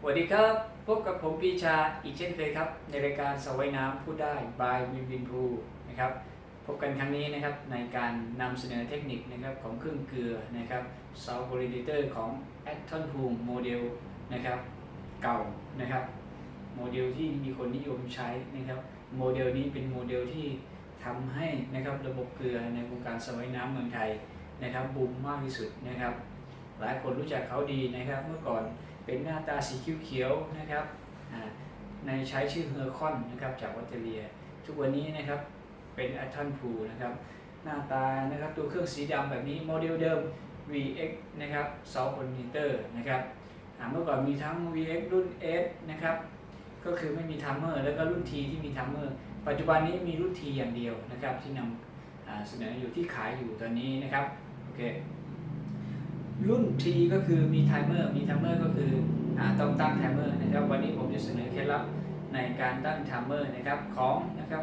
สวัสดีครับ พบกับผมปีชาอีกเช่นเคยครับ ในรายการสวายน้ำพูดได้ by วินวินพูนะครับพบกันครั้งนี้นะครับในการนำเสนอเทคนิคนะครับของเครื่องเกลือนะครับ s o u t Validator ของ a t t o n p o o โมเดลนะครับเก่านะครับโมเดลที่มีคนนิยมใช้นะครับโมเดลนี้เป็นโมเดลที่ทำให้นะครับระบบเกลือในวงการสวายน้ำเมืองไทยนะครับบูมมากที่สุดนะครับ หลายคนรู้จักเขาดีนะครับเมื่อก่อน เป็นหน้าตาสีเขียวๆนะครับอ่าในใช้ชื่อเฮอร์คอนนะครับจากออสเตรเลีย ทุกวันนี้นะครับเป็นอัตทันพูนะครับหน้าตานะครับตัวเครื่องสีดำแบบนี้โมเดลเดิม VX นะครับ2 p o l i m e r นะครับอ่าเมื่อก่อนมีทั้ง VX รุ่น S นะครับก็คือไม่มีทัมเมอร์แล้วก็รุ่น T ที่มีทัมเมอร์ปัจจุบันนี้มีรุ่น T อย่างเดียวนะครับที่นำเสนออยู่ที่ขายอยู่ตอนนี้นะครับโอเค รุ่น T ก็คือมีไทเมอร์มีไทเมอร์ก็คืออต้องตั้งไทเมอร์นะครับ วันนี้ผมจะเสนอเคล็ดลับในการตั้งไทเมอร์นะครับของนะครับ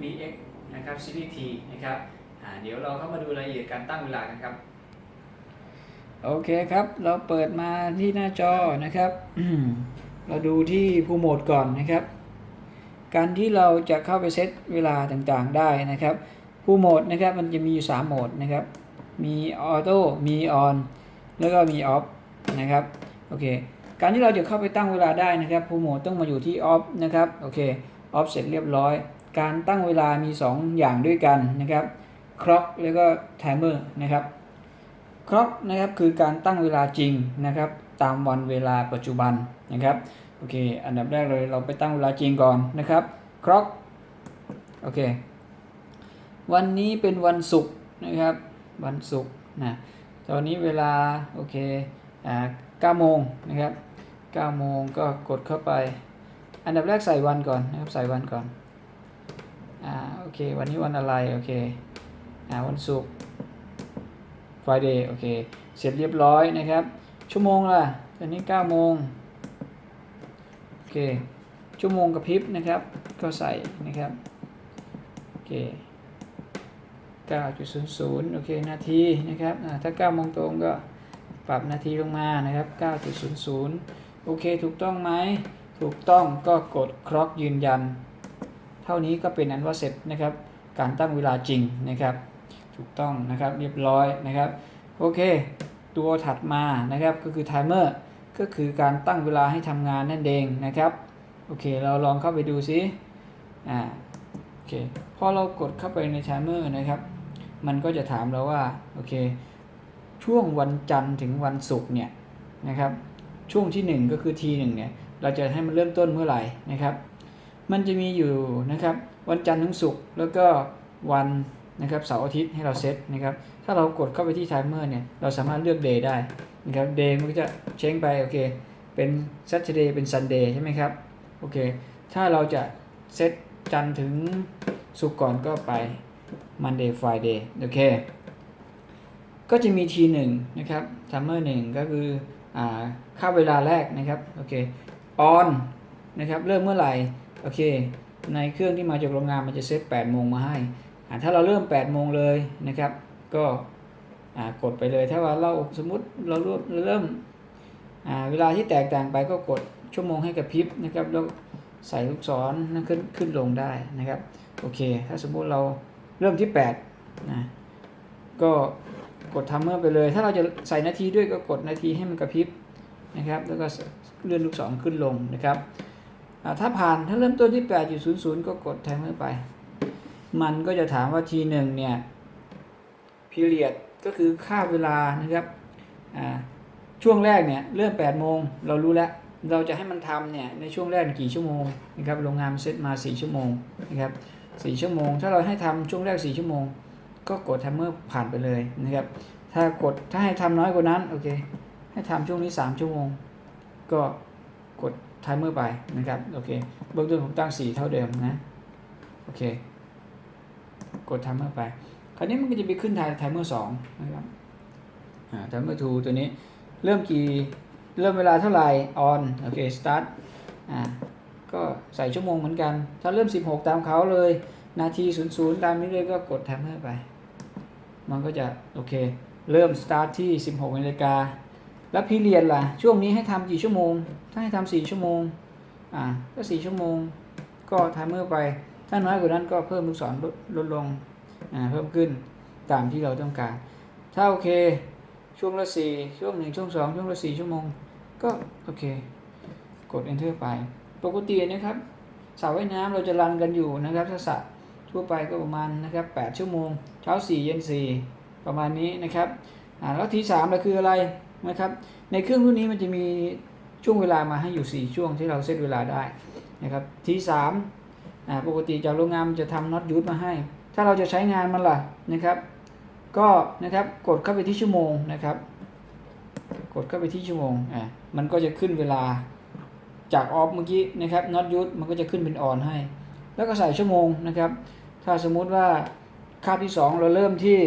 VX นะครับ Series T นะครับเดี๋ยวเราเข้ามาดูรายละเอียดการตั้งเวลากันครับ โอเคครับ เราเปิดมาที่หน้าจอนะครับ เราดูที่ผู้โหมดก่อนนะครับ การที่เราจะเข้าไปเซตเวลาต่างๆได้นะครับ ผู้โหมดนะครับมันจะมีอยู่ 3 โหมดนะครับ มีออโต้ มีออน แล้วก็มีออฟนะครับโอเคการที่เราจะเข้าไปตั้งเวลาได้นะครับผู้โหมดต้องมาอยู่ที่ออฟนะครับโอเคออฟเสร็จเรียบร้อย การตั้งเวลามี 2 อย่างด้วยกันนะครับคล็อกแล้วก็ไทเมอร์นะครับคล็อกนะครับคือการตั้งเวลาจริงนะครับตามวันเวลาปัจจุบันนะครับโอเคอันดับแรกเลยเราไปตั้งเวลาจริงก่อนนะครับคล็อกโอเควันนี้เป็นวันศุกร์นะครับวันศุกร์นะ ตอนนี้เวลาโอเคอ่า9โมงนะครับ9โมงก็กดเข้าไป อันดับแรกใส่วันก่อนนะครับใส่วันก่อนอ่าโอเควันนี้วันอะไรโอเคอ่าวันศุกร์ Friday โอเคเสร็จเรียบร้อยนะครับ ชั่วโมงล่ะตอนนี้9โมงโอเคชั่วโมงกระพริบนะครับก็ใส่นะครับโอเค 9.00 โอเค นาทีนะครับอ่าถ้า9โมงตรงก็ปรับนาทีลงมานะครับ 9.00 โอเค ถูกต้องไหม ถูกต้องก็กดคล็อกยืนยัน เท่านี้ก็เป็นอันว่าเสร็จนะครับ การตั้งเวลาจริงนะครับ ถูกต้องนะครับ เรียบร้อยนะครับ โอเค ตัวถัดมานะครับ ก็คือไทเมอร์ ก็คือการตั้งเวลาให้ทำงานนั่นเองนะครับ โอเค เราลองเข้าไปดูซิ อ่า โอเค พอเรากดเข้าไปในไทเมอร์นะครับ มันก็จะถามเราว่าโอเค ช่วงวันจันทร์ถึงวันศุกร์เนี่ยนะครับ ช่วงที่ 1 ก็คือ T1 เนี่ยเราจะให้มันเริ่มต้นเมื่อไหร่นะครับ มันจะมีอยู่นะครับ วันจันทร์ถึงศุกร์แล้วก็วันนะครับเสาร์อาทิตย์ให้เราเซตนะครับ ถ้าเรากดเข้าไปที่ไทม์เมอร์เนี่ยเราสามารถเลือก day ได้นะครับ day มันก็จะเช้งไปโอเคเป็น Saturday เป็น Sunday ใช่ไหมครับโอเค ถ้าเราจะเซตจันทร์ถึงศุกร์ก่อนก็ไป Monday Friday โอเค ก็จะมี T1 นะครับ Timer 1 ก็คืออ่าค่าเวลาแรกนะครับโอเค on นะครับเริ่มเมื่อไหร่โอเค ในเครื่องที่มาจากโรงงานมันจะเซต8โมงมาให้อ่าถ้าเราเริ่ม8โมงเลยนะครับ ก็กดไปเลย ถ้าว่าเราสมมุติเราเริ่มเริ่มอ่าเวลาที่แตกต่างไปก็กดชั่วโมงให้กับพิบนะครับแล้วใส่ลูกศรนั่นขึ้นขึ้นลงได้นะครับ โอเค ถ้าสมมุติเรา เริ่มที่8นะก็กดทัมเมอร์ไปเลย ถ้าเราจะใส่นาทีด้วยก็กดนาทีให้มันกระพริบนะครับแล้วก็เลื่อนลูกศรขึ้นลงนะครับถ้าผ่านถ้าเริ่มต้นที่8.00 ก็กดทัมเมอร์ไป มันก็จะถามว่าทีหนึ่งเนี่ย period ก็คือค่าเวลานะครับช่วงแรกเนี่ยเริ่ม8โมงเรารู้แล้ว เราจะให้มันทำเนี่ยในช่วงแรกกี่ชั่วโมงนะครับโรงงานเซตมา 4 ชั่วโมงนะครับ สี่ชั่วโมง ถ้าเราให้ทำช่วงแรก4ชั่วโมง ก็กดทัมเมอร์ผ่านไปเลยนะครับ ถ้ากดถ้าให้ทำน้อยกว่านั้นโอเค ให้ทำช่วงนี้3ชั่วโมง ก็กดไทเมอร์ไปนะครับโอเคเบื้องต้นผมตั้ง4เท่าเดิมนะโอเค กดไทเมอร์ไป คราวนี้มันก็จะไปขึ้นไทไทเมอร์สองนะครับอ่าไทเมอร์ทูตัวนี้เริ่มกี่เริ่มเวลาเท่าไหร่ on โอเค start อ่า ก็ใส่ชั่วโมงเหมือนกัน ถ้าเริ่ม 16 ตามเขาเลย นาที 00 ตามนี้เลยก็กดแทมเมอร์ไป มันก็จะ โอเค เริ่มสตาร์ทที่ 16นาฬิกา แล้วพีเรียดล่ะ ช่วงนี้ให้ทำกี่ชั่วโมง ถ้าให้ทำสี่ชั่วโมง อ่า ก็สี่ชั่วโมง ก็ไทม์เมอร์ไป ถ้าน้อยกว่านั้นก็เพิ่มลูกศรลดลดลง อ่า เพิ่มขึ้นตามที่เราต้องการ ถ้าโอเค ช่วงละสี่ช่วงหนึ่งช่วงสองช่วงละสี่ชั่วโมง ก็โอเค กด enter ไป ปกตินะครับสระว่ายน้ำเราจะรันกันอยู่นะครับถ้าสระทั่วไปก็ประมาณนะครับ8ชั่วโมง เช้า 4 เย็น 4 ประมาณนี้นะครับแล้วทีสามเราคืออะไรนะครับในเครื่องรุ่นนี้มันจะมีช่วงเวลามาให้อยู่ 4 ช่วงที่เราเซตเวลาได้นะครับทีสามปกติจากโรงงานมันจะทำน็อตยูทมาให้ ถ้าเราจะใช้งานมันล่ะนะครับ ก็นะครับกดเข้าไปที่ชั่วโมงนะครับ กดเข้าไปที่ชั่วโมงอ่ามันก็จะขึ้นเวลา จากออฟเมื่อกี้นะครับน็อตยูทมันก็จะขึ้นเป็นออนให้ แล้วก็ใส่ชั่วโมงนะครับ ถ้าสมมุติว่าคาบที่ 2 เราเริ่มที่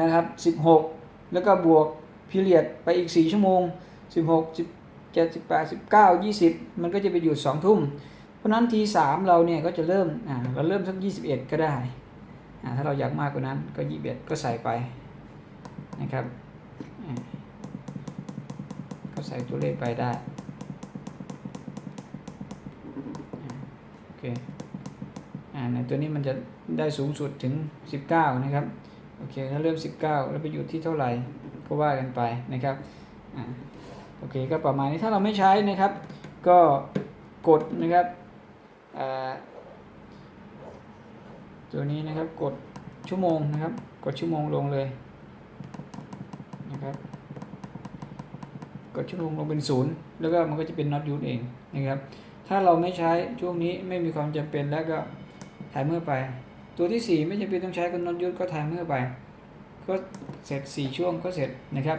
นะครับ 16 แล้วก็บวกพีเรียดไปอีก 4 ชั่วโมง 16 17 18 19 20 มันก็จะไปหยุด2ทุ่ม เพราะนั้นที3เราเนี่ยก็จะเริ่มอ่าเราเริ่มสัก 21 ก็ได้อ่าถ้าเราอยากมากกว่านั้นก็ 21 ก็ใส่ไปนะครับก็ใส่ตัวเลขไปได้อ่าโอ เคอ่าในตัวนี้มันจะได้สูงสุดถึง 19 นะครับ โอเคถ้าเริ่ม 19 แล้วไปอยู่ที่เท่าไหร่ก็ว่ากันไปนะครับอ่าโอเคก็ประมาณนี้ถ้าเราไม่ใช้นะครับ ก็กดนะครับตัวนี้นะครับกดชั่วโมงนะครับ กดชั่วโมงลงเลยนะครับกดชั่วโมงลงเป็นศูนย์แล้วก็มันก็จะเป็น not use เองนะครับ ถ้าเราไม่ใช้ช่วงนี้ไม่มีความจำเป็นแล้วก็ไทม์เมอร์ไป ตัวที่ 4 ไม่จำเป็นต้องใช้กับนอนยุทธก็ไทม์เมอร์ไป ก็เสร็จ 4 ช่วงก็เสร็จนะครับ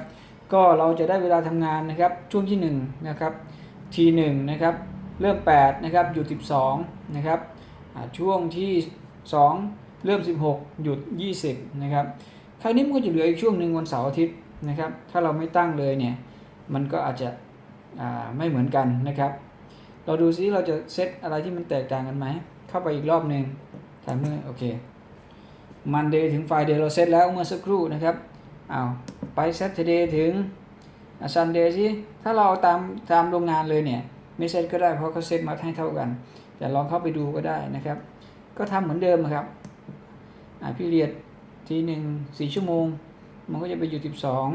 ก็เราจะได้เวลาทำงานนะครับช่วงที่1นะครับที1นะครับเริ่ม8นะครับหยุด 12นะครับช่วงที่ 2 เริ่ม 16 หยุด 20นะครับคราวนี้มันก็จะเหลืออีกช่วงหนึ่งวันเสาร์อาทิตย์นะครับ ถ้าเราไม่ตั้งเลยเนี่ย มันก็อาจจะไม่เหมือนกันนะครับ เราดูซิเราจะเซตอะไรที่มันแตกต่างกันไหม เข้าไปอีกรอบหนึ่งไทม์เมอร์โอเคมันเดย์ถึงไฟเดย์เราเซตแล้วเมื่อสักครู่นะครับเอาไปเซตเดย์ถึงซันเดย์สิถ้าเราตามตามโรงงานเลยเนี่ยไม่เซตก็ได้เพราะเขาเซตมาให้เท่ากัน แต่ลองเข้าไปดูก็ได้นะครับ ก็ทำเหมือนเดิมครับพี่เรียดทีหนึ่งสี่ชั่วโมง มันก็จะไปหยุดสิบสอง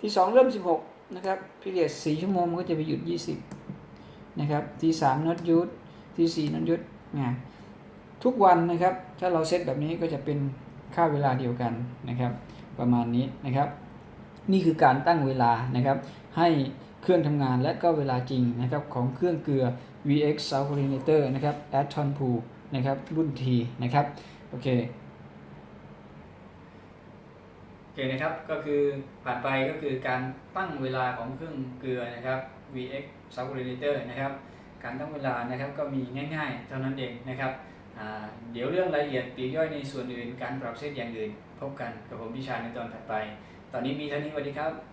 ที่สองเริ่มสิบหกนะครับพี่เรียดสี่ชั่วโมงมันก็จะไปหยุดยี่สิบ นะครับทีสามน็อตยุดทีสี่น็อตยุดนะทุกวันนะครับ ถ้าเราเซตแบบนี้ก็จะเป็นค่าเวลาเดียวกันนะครับ ประมาณนี้นะครับ นี่คือการตั้งเวลานะครับ ให้เครื่องทำงานและก็เวลาจริงนะครับของเครื่องเกลือ VX South Coordinator นะครับ Aton Pool นะครับรุ่น T นะครับ โอเคโอเคนะครับก็คือผ่านไปก็คือการตั้งเวลาของเครื่องเกลือนะครับ VX s u b c o r d i n a t o r นะครับ การตั้งเวลานะครับก็มีง่ายๆ เท่านั้นเองนะครับเดี๋ยวเรื่องรายละเอียดปีย่อยในส่วนอื่น การปรับเซตอย่างอื่น พบกันกับผมพิชาในตอนถัดไป ตอนนี้มีเท่านี้สวัสดีครับ